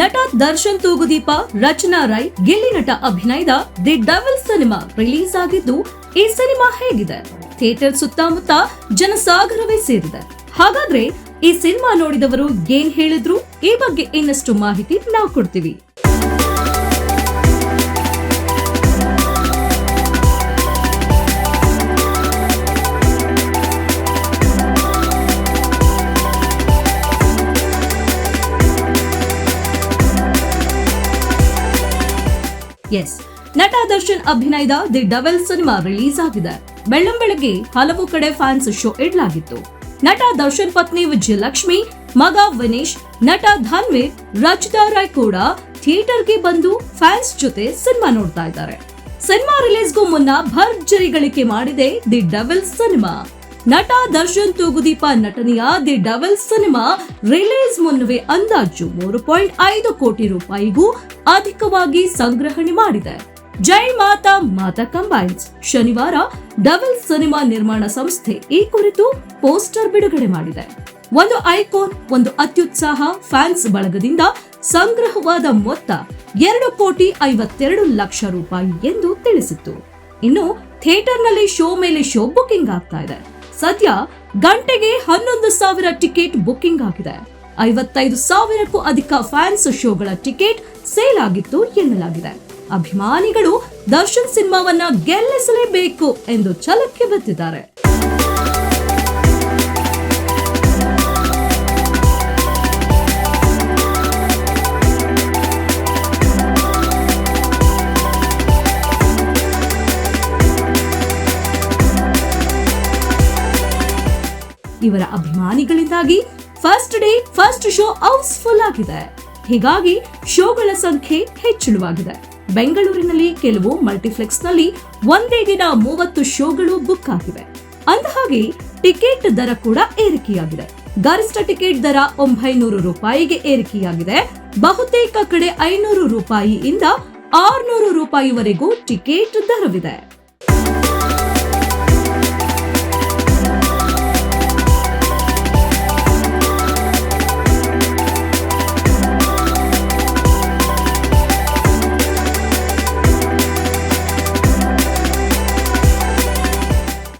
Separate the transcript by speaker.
Speaker 1: ನಟ ದರ್ಶನ್ ತೂಗುದೀಪ, ರಚನಾ ರೈ, ಗಿಲ್ಲಿ ನಟ ಅಭಿನಯದ ದಿ ಡಬಲ್ ಸಿನಿಮಾ ರಿಲೀಸ್ ಆಗಿದ್ದು, ಈ ಸಿನಿಮಾ ಹೇಗಿದೆ? ಥಿಯೇಟರ್ ಸುತ್ತಮುತ್ತ ಜನಸಾಗರವೇ ಸೇರಿದೆ. ಹಾಗಾದ್ರೆ ಈ ಸಿನಿಮಾ ನೋಡಿದವರು ಏನ್ ಹೇಳಿದ್ರು? ಈ ಬಗ್ಗೆ ಇನ್ನಷ್ಟು ಮಾಹಿತಿ ನಾವು ಕೊಡ್ತೀವಿ. ಎಸ್ ನಟ ದರ್ಶನ್ ಅಭಿನಯದ ದಿ ಡಬಲ್ ಸಿನಿಮಾ ರಿಲೀಸ್ ಆಗಿದೆ. ಬೆಳ್ಳಂ ಬೆಳಗ್ಗೆ ಹಲವು ಕಡೆ ಫ್ಯಾನ್ಸ್ ಶೋ ಇಡಲಾಗಿತ್ತು. ನಟ ದರ್ಶನ್ ಪತ್ನಿ ವಿಜಯಲಕ್ಷ್ಮಿ, ಮಗ ವಿನೇಶ್, ನಟ ಧನ್ವೀರ್, ರಚಿತಾ ರಾಯ್ ಕೂಡ ಥಿಯೇಟರ್ಗೆ ಬಂದು ಫ್ಯಾನ್ಸ್ ಜೊತೆ ಸಿನಿಮಾ ನೋಡ್ತಾ ಇದ್ದಾರೆ. ಸಿನಿಮಾ ರಿಲೀಸ್ಗೂ ಮುನ್ನ ಭರ್ಜರಿ ಗಳಿಕೆ ಮಾಡಿದೆ ದಿ ಡಬಲ್ ಸಿನಿಮಾ. ನಟ ದರ್ಶನ್ ತೂಗುದೀಪ ನಟನೆಯ ದಿ ಡಬಲ್ ಸಿನಿಮಾ ರಿಲೀಸ್ ಮುನ್ನವೇ ಅಂದಾಜು ಮೂರು ಪಾಯಿಂಟ್ ಐದು ಕೋಟಿ ರೂಪಾಯಿಗೂ ಅಧಿಕವಾಗಿ ಸಂಗ್ರಹಣೆ ಮಾಡಿದೆ. ಜೈ ಮಾತಾ ಮಾತಾ ಕಂಬೈನ್ಸ್. ಶನಿವಾರ ಡಬಲ್ ಸಿನಿಮಾ ನಿರ್ಮಾಣ ಸಂಸ್ಥೆ ಈ ಕುರಿತು ಪೋಸ್ಟರ್ ಬಿಡುಗಡೆ ಮಾಡಿದೆ. ಒಂದು ಐಕೋನ್, ಒಂದು ಅತ್ಯುತ್ಸಾಹ ಫ್ಯಾನ್ಸ್ ಬಳಗದಿಂದ ಸಂಗ್ರಹವಾದ ಮೊತ್ತ ಎರಡು ಕೋಟಿ ಐವತ್ತೆರಡು ಲಕ್ಷ ರೂಪಾಯಿ ಎಂದು ತಿಳಿಸಿತ್ತು. ಇನ್ನು ಥಿಯೇಟರ್ನಲ್ಲಿ ಶೋ ಮೇಲೆ ಶೋ ಬುಕಿಂಗ್ ಆಗ್ತಾ ಇದೆ. ಸದ್ಯ ಗಂಟೆಗೆ ಹನ್ನೊಂದು ಸಾವಿರ ಟಿಕೆಟ್ ಬುಕ್ಕಿಂಗ್ ಆಗಿದೆ. ಐವತ್ತೈದು ಸಾವಿರಕ್ಕೂ ಅಧಿಕ ಫ್ಯಾನ್ಸ್ ಶೋಗಳ ಟಿಕೆಟ್ ಸೇಲ್ ಆಗಿತ್ತು ಎನ್ನಲಾಗಿದೆ. ಅಭಿಮಾನಿಗಳು ದರ್ಶನ್ ಸಿನಿಮಾವನ್ನ ಗೆಲ್ಲಿಸಲೇಬೇಕು ಎಂದು ಛಲಕ್ಕೆ ಬತ್ತಿದ್ದಾರೆ ಇವರ ಅಭಿಮಾನಿಗಳಿಂದಾಗಿ first day first show housefull ಆಗಿದೆ. ಹೀಗಾಗಿ ಶೋಗಳ ಸಂಖ್ಯೆ ಹೆಚ್ಚಳವಾಗಿದೆ. ಬೆಂಗಳೂರಿನಲ್ಲಿ ಕೆಲವು ಮಲ್ಟಿಪ್ಲೆಕ್ಸ್ನಲ್ಲಿ ಒಂದೇ ದಿನ ಮೂವತ್ತು ಶೋಗಳು ಬುಕ್ ಆಗಿವೆ. ಅಂದಹಾಗೆ ಟಿಕೆಟ್ ದರ ಕೂಡ ಏರಿಕೆಯಾಗಿದೆ. ಗರಿಷ್ಠ ಟಿಕೆಟ್ ದರ ಒಂಬೈನೂರು ರೂಪಾಯಿಗೆ ಏರಿಕೆಯಾಗಿದೆ. ಬಹುತೇಕ ಕಡೆ ಐನೂರು ರೂಪಾಯಿಯಿಂದ ಆರ್ನೂರು ರೂಪಾಯಿವರೆಗೂ ಟಿಕೆಟ್ ದರವಿದೆ.